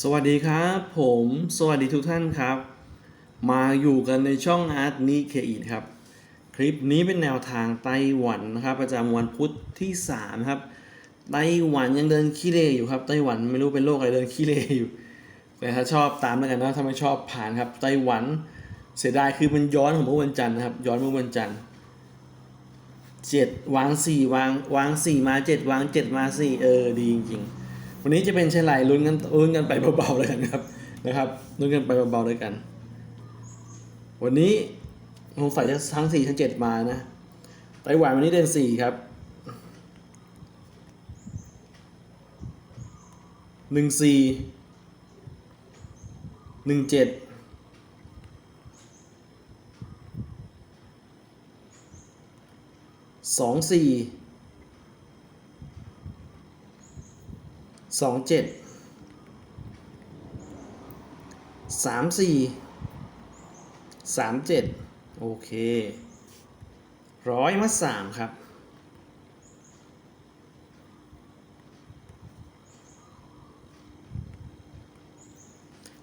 สวัสดีครับ ผมสวัสดีทุกท่านครับ มาอยู่กันในช่องอาร์ตนิเคอีครับ คลิปนี้เป็นแนวทางไต้หวันนะครับ ประจำวันพุธที่ 3 ครับ ไต้หวันยังเดินขี้เลอยู่ครับไต้หวันไม่รู้เป็นโรคอะไรเดินขี้เลอยู่ แต่ถ้าชอบตามแล้วกันนะถ้าไม่ชอบผ่านครับไต้หวัน เสียดายคือมันย้อนของเมื่อวันจันทร์นะครับ ย้อนเมื่อวันจันทร์เจ็ดวางสี่วางวางสี่มาเจ็ดวางเจ็ดมาสี่เออดีจริงๆ วันนี้จะเป็นเช่นไรลุ้นกันลุ้นกันไปเบาๆเลยกันครับนะครับลุ้นกันไปเบาๆเลยกัน วันนี้สงสัยจะทั้งสี่ทั้งเจ็ดมานะไต้หวันวันนี้เด่นสี่ครับหนึ่งสี่หนึ่งเจ็ดสองสี่ สองเจ็ดสามสี่สามเจ็ดโอเคร้อยมาสามครับ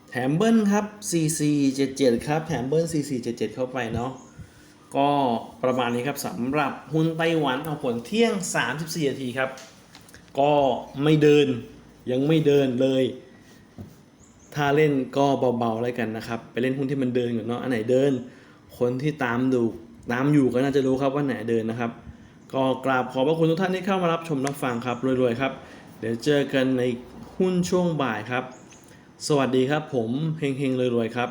แถมเบิ้ลครับ 4477 ครับ แถมเบิ้ล 4477 เข้าไปเนาะก็ประมาณนี้ครับสำหรับหุ้นไต้หวันเอาผลเที่ยง 34นาทีครับ ก็ไม่เดิน ยังไม่เดินเลย ถ้าเล่นก็เบาๆแล้วกันนะครับ ไปเล่นหุ้นที่มันเดินก่อนเนาะอันไหนเดิน คนที่ตามดูตามอยู่ก็น่าจะรู้ครับว่าไหนเดินนะครับ ก็กราบขอบพระคุณทุกท่านที่เข้ามารับชมรับฟังครับรวยๆครับ เดี๋ยวเจอกันในหุ้นช่วงบ่ายครับ สวัสดีครับผมเฮงๆรวยๆครับ